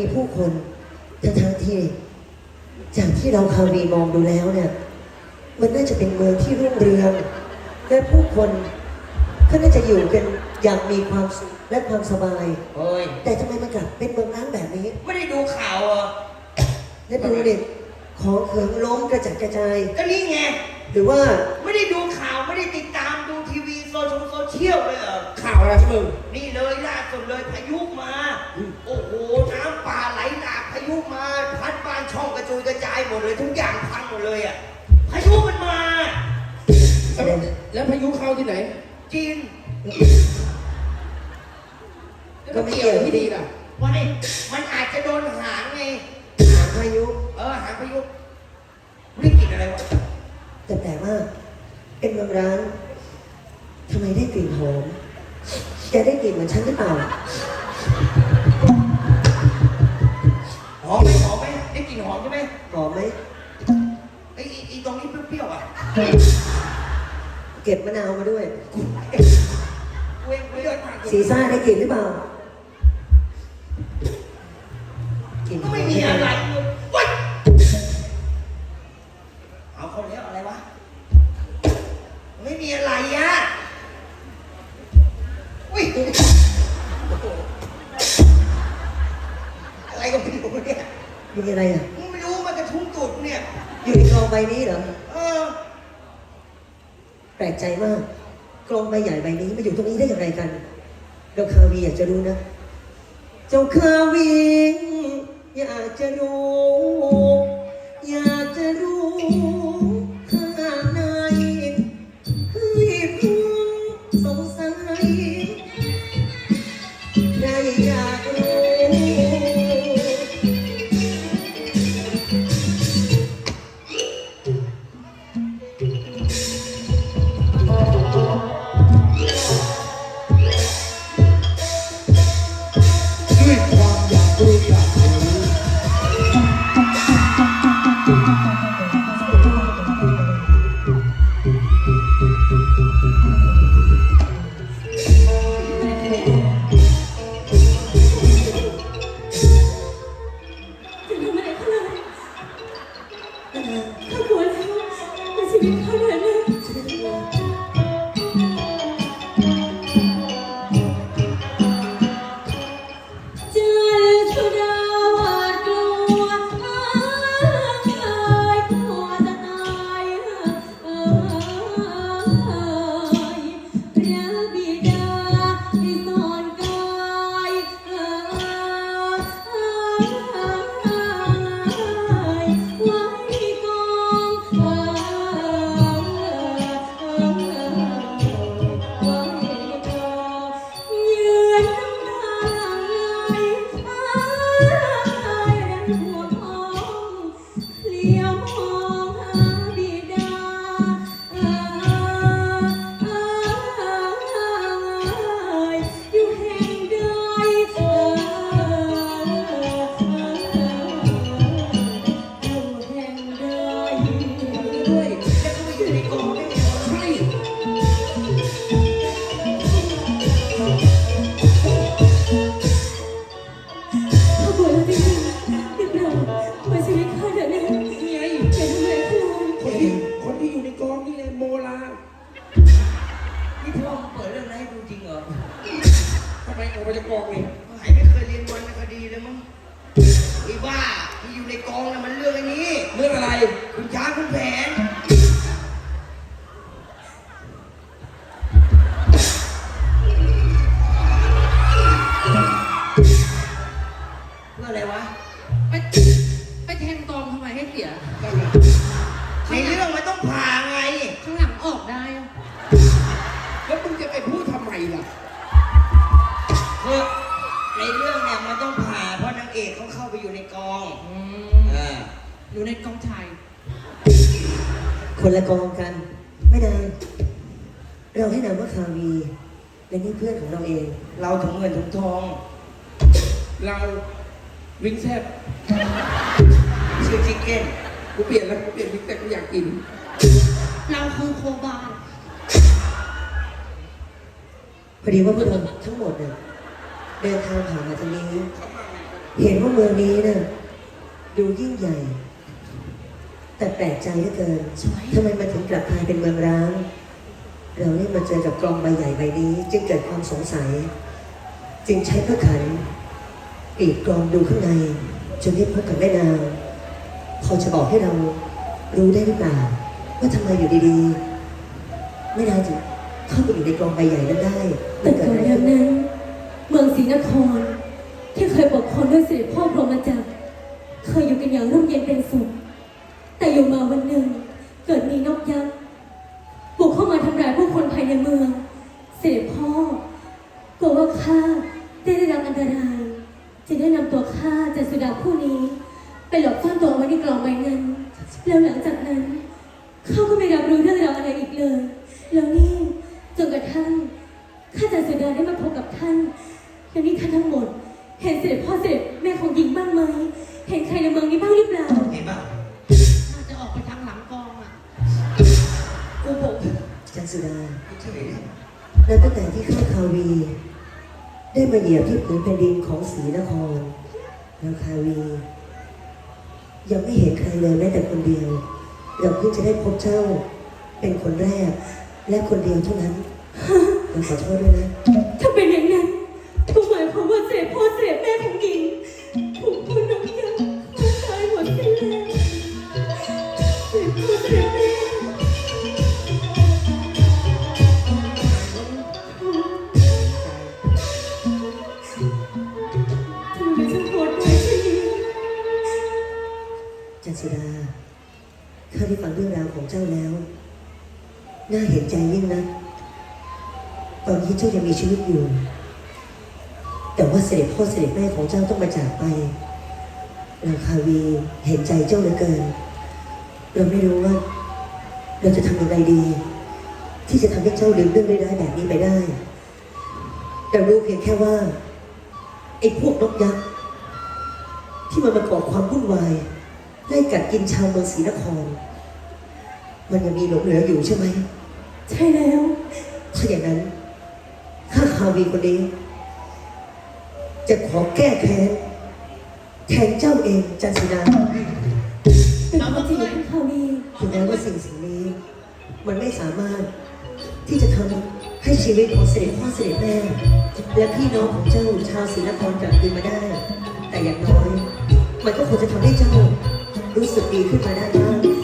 มีผู้คนทั้งทที่ จากที่เราคาวีมองดูแล้วเนี่ย มันน่าจะเป็นเมืองที่รุ่งเรือง และผู้คนก็น่าจะอยู่กันอย่างมีความสุขและความสบาย เฮ้ย แต่ทำไมมันกลับเป็นเมืองร้างแบบนี้ ไม่ได้ดูข่าวเหรอและดูเด็กของเขิงล้มกระจัดกระจาย ก็นี่ไง หรือว่า ไม่ได้ดูข่าวไม่ได้ เชียลโซเชียลเลยเหรอ ข่าวอะไรมึง นี่เลยล่าสุดเลยพายุมาโอ้โห น้ำป่าไหลหลากพายุมา พัดบ้านช่องกระจุยกระจายหมดเลยทุกอย่างพังหมดเลยอะ พายุมันมา แล้วพายุเข้าที่ไหนจีนก็ไม่เกี่ยวที่ดีล่ะวันนี้มันอาจจะโดนหางไงหางพายุเออหางพายุไม่ได้กลินอะไรวะแต่แต่ว่าเป็นเมืองร้าง ทำไมได้กลิ่นหอม แกได้กลิ่นเหมือนฉันหรือเปล่า หอมไหมหอมไหมได้กลิ่นหอมใช่ไหมหอมไหม ไอ้ไอ้ไอ้ตรงนี้เปรี้ยวๆอะเก็บมะนาวมาด้วย เว้ยเว้ยเดินผ่านสีซ่าได้กลิ่นหรือเปล่า กลิ่นหก็อไม่ ทุ้งตูดกูเนี่ย อยู่ในกองใบนี้เหรอ เออ แปลกใจมากกลองใบใหญ่ใบนี้มาอยู่ตรงนี้ได้อย่างไรกัน เราคาวีอยากจะรู้นะ เจ้าคาวีอยากจะรู้ ไอ้บ้าที่อยู่ในกองน่ะมันเรื่องไอ้นี้เรื่องอะไรคุณช้างคุณแผน เพื่ออะไรวะไปไปแทงกองทำไมให้เสีย ในเรื่องมัน อยู่ในกองถ่ายคนละกองกัน ไม่นานเราให้นามว่าคาวีและนี่เพื่อนของเราเอง เราถุงเงินถุงทอง เราวิงแซบชื่อชิคเก้นกูเปลี่ยนแล้วกูเปลี่ยนวิงแต่กูอยากกิน เราคือโคบานพอดีว่าพวกเราทั้งหมดเนี่ยเดินทางผ่านมาตรงนี้ เห็นว่าเมืองนี้น่ะดูยิ่งใหญ่ แต่แปลกใจเหลือเกินทำไมมันถึงกลับกลายเป็นเมืองร้าง เราได้มาเจอกับกลองใบใหญ่ใบนี้ จึงเกิดความสงสัย จึงใช้พระขันปีกกลองดูข้างในจนได้พบกับแม่นางพอจะบอกให้เรารู้ได้หรือเปล่าว่าทำไมอยู่ดีๆแม่นางถึงเข้าไปอยู่ในกลองใบใหญ่นั้นได้แต่มันเกิดก่ออะนไรเดิขึ้มนนั้น เมืองศรีนคร ที่เคยปกครองด้วยเสด็จพ่อพรหมจักรเคยอยู่กันอย่างร่มเย็นเป็นสุข แและตั้งแต่ที่ข้าคาวี ได้มาเหยียบที่ผืนแผ่นดินของศรีนครแล้วคาวี ยังไม่เห็นใครเลยแม้แต่คนเดียว เราเพิ่งจะได้พบเจ้า เป็นคนแรก และคนเดียวเท่านั้นเราขอโทษด้วยนะ สุดา ข้าได้ฟังเรื่องราวของเจ้าแล้ว น่าเห็นใจยิ่งนะ ตอนที่เจ้ายังมีชีวิตอยู่ แต่ว่าเสด็จพ่อเสด็จแม่ของเจ้าต้องมาจากไปเราคาวีเห็นใจเจ้าเหลือเกิน เราไม่รู้ว่า เราจะทำอย่างไรดี ที่จะทำให้เจ้าลืมเรื่องร้ายแบบนี้ไปได้แต่รู้เพียงแค่ว่าไอ้พวกนกยักษ์ที่มันมาก่อความวุ่นวาย ไล่กัดกินชาวเมืองศรีนคร มันยังมีหลงเหลืออยู่ใช่ไหม ใช่แล้ว ถ้าอย่างนั้น ข้าคาวีคนนี้ จะขอแก้แค้นแทนเจ้าเองจันสุดาเป็นความจริงของเขาดีถึงแม้ว่าสิ่งสิ่งนี้ มันไม่สามารถที่จะทำให้ชีวิตของเสด็จพ่อเสด็จแม่และพี่น้องของเจ้าชาวศรีนครกลับคืนมาได้ แต่อย่างน้อย มันก็คงจะทำให้เจ้า รู้สึกดีขึ้นมาได้บ้าง